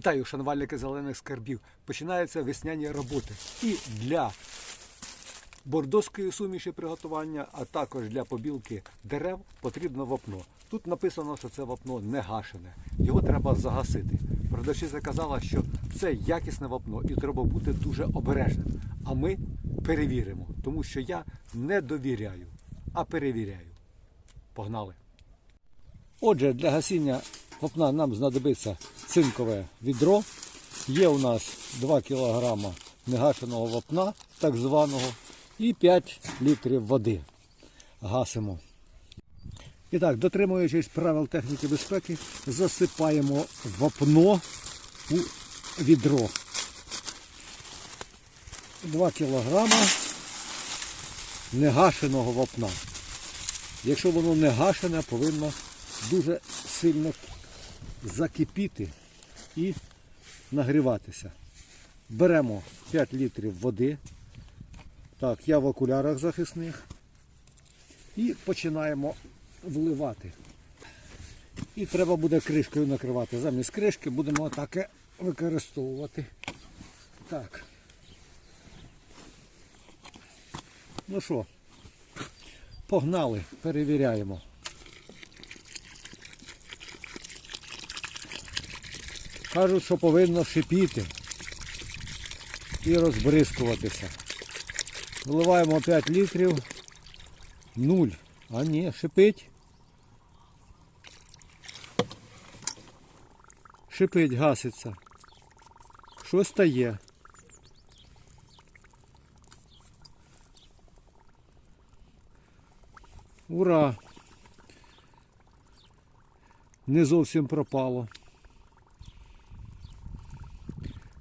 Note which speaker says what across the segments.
Speaker 1: Вітаю, шанувальники зелених скарбів. Починаються весняні роботи. І для бордоської суміші приготування, а також для побілки дерев потрібно вапно. Тут написано, що це вапно не гашене. Його треба загасити. Продавчиця казала, що це якісне вапно і треба бути дуже обережним. А ми перевіримо, тому що я не довіряю, а перевіряю. Погнали! Отже, для гасіння вапна нам знадобиться цинкове відро. Є у нас 2 кг негашеного вапна, так званого, і 5 літрів води. Гасимо. І так, дотримуючись правил техніки безпеки, засипаємо вапно у відро. 2 кг негашеного вапна. Якщо воно не гашене, повинно дуже сильно закипіти і нагріватися. Беремо 5 літрів води. Так, я в окулярах захисних. І починаємо вливати. І треба буде кришкою накривати. Замість кришки будемо отаке використовувати. Так. Ну що, погнали, перевіряємо. Кажуть, що повинно шипіти і розбризкуватися. Вливаємо 5 літрів. Нуль. А ні, шипить. Шипить, гаситься. Що стає? Ура! Не зовсім пропало.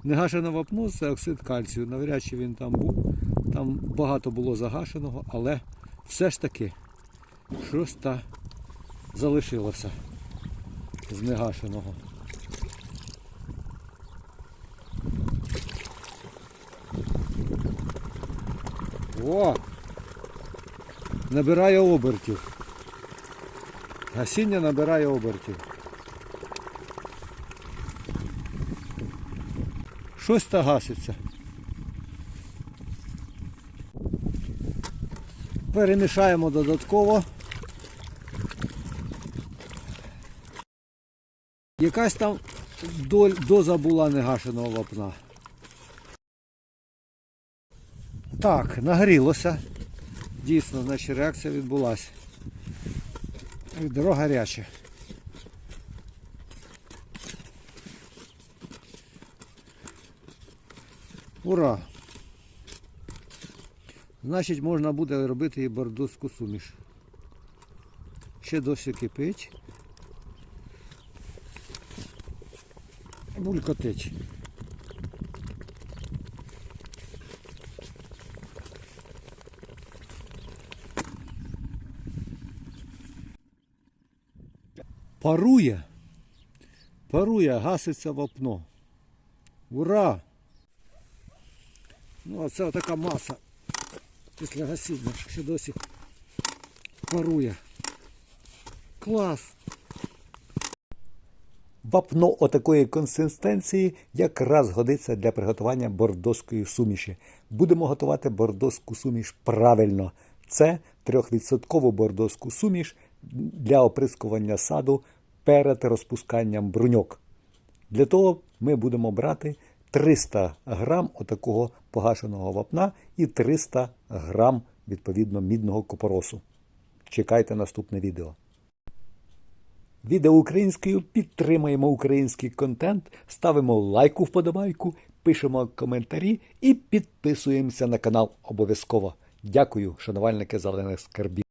Speaker 1: Негашене вапно це оксид кальцію. Навряд чи він там був. Там багато було загашеного, але все ж таки щось та залишилося з негашеного. О! Набирає обертів. Гасіння набирає обертів. Щось та гаситься. Перемішаємо додатково. Якась там доза була негашеного вапна. Так, нагрілося. Дійсно, значить реакція відбулася. Відро гаряче. Ура! Значить, можна буде робити і бордоську суміш. Ще досі кипить. Булькотить. Парує. Парує, гаситься вапно. Ура! Ну, а це така маса після гасіння, що досі парує. Клас!
Speaker 2: Вапно отакої консистенції якраз годиться для приготування бордоської суміші. Будемо готувати бордоську суміш правильно. Це 3% бордоську суміш для оприскування саду перед розпусканням бруньок. Для того ми будемо брати 300 грам отакого погашеного вапна і 300 грам відповідно мідного купоросу. Чекайте наступне відео. Відео українською підтримаємо український контент, ставимо лайку вподобайку, пишемо коментарі і підписуємося на канал обов'язково. Дякую, шанувальники зелених скарбів.